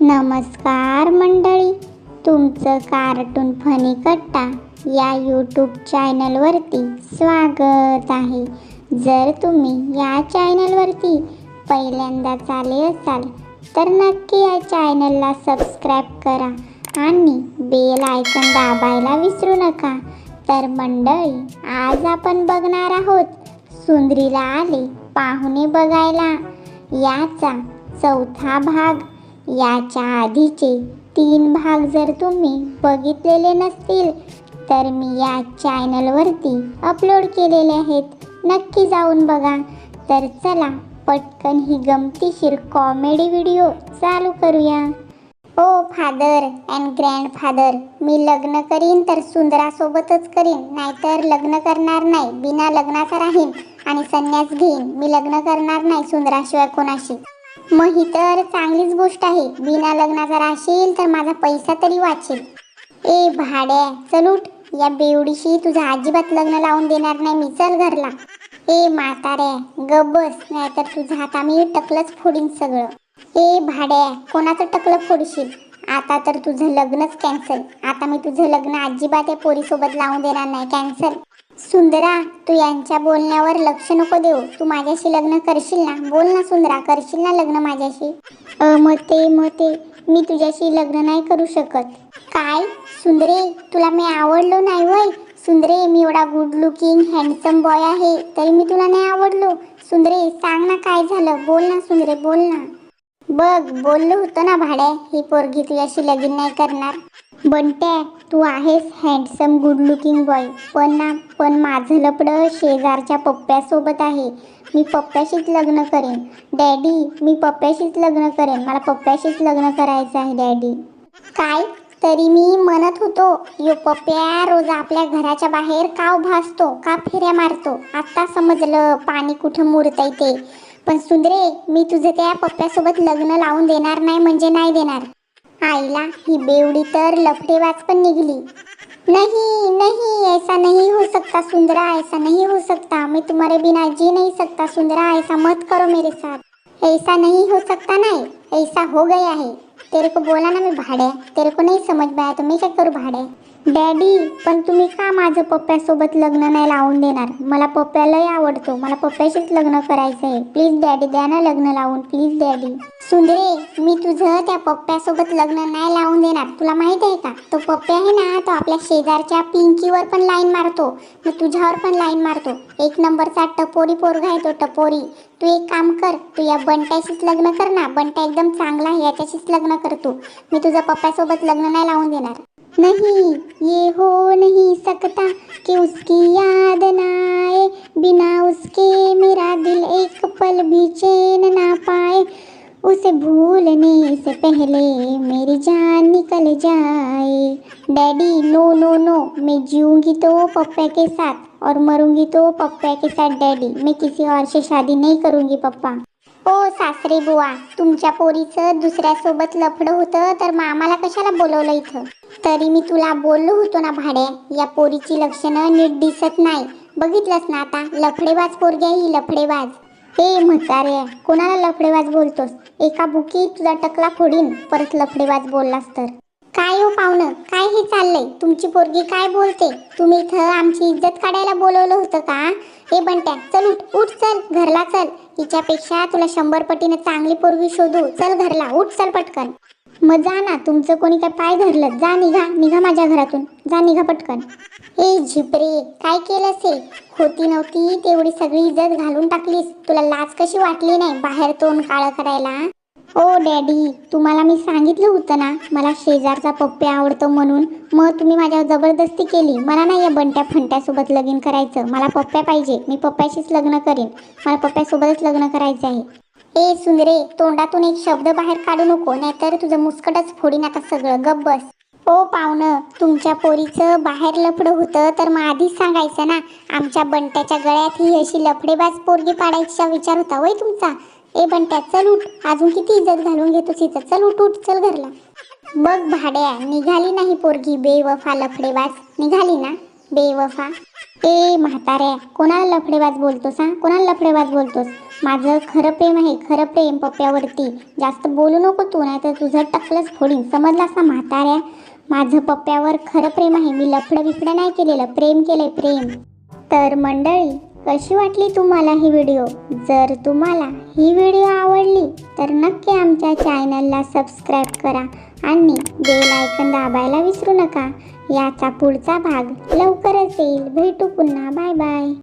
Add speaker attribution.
Speaker 1: नमस्कार मंडळी तुमचं कार्टून फनी कट्टा या यूट्यूब चॅनलवरती स्वागत आहे. जर तुम्ही या चॅनलवरती पहिल्यांदाच आले असाल तर नक्की या चॅनलला सबस्क्राईब करा आणि बेल आयकन दाबायला विसरू नका. तर मंडळी आज आपण बघणार आहोत सुंदरीला आले पाहुणे बघायला. याचा चौथा भाग याच्या आधीचे तीन भाग जर तुम्ही बघितलेले नसतील तर मी या चॅनलवरती अपलोड केलेले आहेत. नक्की जाऊन बघा. तर चला पटकन ही गमतीशीर कॉमेडी व्हिडिओ चालू करूया. ओ फादर अँड ग्रँडफादर मी लग्न करीन तर सुंदरासोबतच करीन नाहीतर लग्न करणार नाही बिना लग्नाचा राहीन आणि संन्यास घेईन. मी लग्न करणार नाही सुंदराशिवाय कोणाशी. मग ही तर चांगलीच गोष्ट आहे. बिना लग्नाचा राहशील तर माझा पैसा तरी वाचेल. ए भाड्या चल उठ. या बेवडीशी तुझं अजिबात लग्न लावून देणार नाही मी. चल घरला. ए म्हाताऱ्या ग बस. नाहीतर तुझं हात आम्ही टकलंच फोडीन सगळं. ए भाड्या कोणाचं टकलं फोडशील? आता तर तुझं लग्नच कॅन्सल आता मी तुझं लग्न अजिबात या पोरीसोबत लावून देणार नाही. कॅन्सल सुंदरा तू यांच्या बोलण्यावर लक्ष नको देऊ. तू माझ्याशी लग्न करशील ना? बोल ना सुंदरा करशील ना लग्न माझ्याशी? अ मते मते मी तुझ्याशी लग्न नाही करू शकत. काय? सुंदरे तुला मी आवडलो नाही वय. सुंदरे मी एवढा गुड लुकिंग हँडसम बॉय आहे तरी मी तुला नाही आवडलो. सुंदरे सांग ना काय झालं? बोल ना सुंदरे बोल ना. बघ बोललो होतं ना भाड्या ही पोरगी तुझ्याशी लगीन नाही करणार. बंट्या तू आहेस हँडसम गुड लुकिंग बॉय पण ना पण माझं लपडं शेजारच्या पप्प्यासोबत आहे. मी पप्प्याशीच लग्न करेन. डॅडी मी पप्प्याशीच लग्न करेन. मला पप्प्याशीच लग्न करायचं आहे डॅडी काय? तरी मी म्हणत होतो यो पप्प्या रोज आपल्या घराच्या बाहेर का उभा असतो? का फेऱ्या मारतो? आत्ता समजलं पाणी कुठं मुरतंय ते. पण सुंदरे मी तुझं त्या पप्प्यासोबत लग्न लावून देणार नाही म्हणजे नाही देणार. आईला ही बेवडी तर लफडेबाज पण निघली. नहीं नहीं ऐसा नहीं हो सकता सुंदरा ऐसा नहीं हो सकता मैं तुम्हारे बिना जी नहीं सकता सुंदरा ऐसा मत करो मेरे साथ. ऐसा नहीं हो सकता नहीं ऐसा हो गया है. तेरे को बोला ना मी भाड्या तेरे को नाही समज में आया तो करू भाड्या डॅडी पण तुम्ही का माझं पप्प्यासोबत लग्न नाही लावून देणार? मला पप्प्यालाही आवडतो. मला पप्प्याशीच लग्न करायचं आहे प्लीज डॅडी द्या ना लग्न लावून. Please daddy. सुंदरे मी तुझं त्या पप्प्यासोबत लग्न नाही लावून देणार. तुला माहीत आहे का? तो पप्प्या आहे ना तो आपल्या शेजारच्या पिंकीवर पण लाईन मारतो. मग तुझ्यावर पण लाईन मारतो. एक नंबरचा टपोरी पोरगा आहे तो टपोरी. तू एक काम कर तू या बंट्याशीच लग्न कर ना. बंटा एकदम चांगला आहे याच्याशीच लग्न कर तू मी तुझं पप्प्यासोबत लग्न नाही लावून देणार. नहीं, ये हो नहीं सकता कि उसकी याद ना आए बिना उसके मेरा दिल एक पल भी चैन ना पाए. उसे भूलने से पहले मेरी जान निकल जाए. डैडी, नो नो नो, मैं जीऊँगी तो पप्पा के साथ और मरूँगी तो पप्पा के साथ, डैडी. मैं किसी और से शादी नहीं करूँगी, पप्पा. ओ सासरे बुवा. तुमच्या पोरीचं दुसऱ्यासोबत लफडं होतं तर मग आम्हाला कशाला बोलवलं इथं? तरी मी तुला बोललो होतो ना भाड्या या पोरीची लक्षणं नीट दिसत नाही. बघितलंस ना आता लफडेबाज पोरग्या ही लफडेबाज. हे म्हातारे कोणाला लफडेबाज बोलतोस? एका बुकी तुझा टकला फोडीन परत लफडेबाज बोललास तर. काय हो पाहुणं. काय हे चाललंय. तुमची पोरगी काय बोलते? तुम्ही इथं आमची इज्जत काढायला बोलवलं होतं का? हे बंट्या चल उठ उठ चल घरला चल. हिच्यापेक्षा तुला शंभर पटीने चांगली पोरगी शोधू. चल घरला उठ चल पटकन. मग जा ना तुमचं कोणी काय पाय धरलं. जा निघा निघा माझ्या घरातून. जा निघा पटकन. ए झिपरे काय केलं से होती नव्हती तेवढी सगळी इज्जत घालून टाकलीस. तुला लाज कशी वाटली नाही बाहेर तोंड काळं करायला? ओ डॅडी. तुम्हाला मी सांगितलं होतं ना मला शेजारचा पप्प्या आवडतो म्हणून. मग तुम्ही माझ्यावर जबरदस्ती केली. मला नाही या बंट्या फंट्यासोबत लगीन करायचं. मला पप्प्या पाहिजे. मी पप्प्याशीच लग्न करीन. मला पप्प्यासोबतच लग्न करायचं आहे. ए सुंदरे तोंडातून एक शब्द बाहेर काढू नको. नाहीतर तुझं मुस्कटच फोडीन आता सगळं. गप बस. ओ पाहुणं तुमच्या पोरीचं बाहेर लफडं होतं तर मग आधीच सांगायचं ना. आमच्या बंट्याच्या गळ्यात ही अशी लफडेबाज पोरगी पाडायचा विचार होता वय तुमचा? ए बंट्या चल उठ. अजून किती इज्जत घालून घेतो तिथं चल उठ उठ. चल घरला. बघ भाड्या निघाली नाही पोरगी. बेवफा लफडेबाज. निघाली ना? बेवफा. ए म्हाताऱ्या कोणाला लफडेबाज बोलतोस हा? कोणाला लफडेबाज बोलतोस? माझं खरं प्रेम आहे खरं प्रेम पप्प्यावरती. जास्त बोलू नको तू नाही तर तुझं टकलंच फोडीन. समजलास ना म्हाताऱ्या? माझं पप्प्यावर खरं प्रेम आहे. मी लफडं बिफडं नाही केलेलं. प्रेम केलंय प्रेम. तर मंडळी कशी वाटली तुम्हाला ही व्हिडिओ जर तुम्हाला ही व्हिडिओ आवडली तर नक्की आमच्या चॅनलला सबस्क्राईब करा आणि बेल आयकन दाबायला विसरू नका. याचा पुढचा भाग लवकरच येईल. भेटू पुन्हा. Bye bye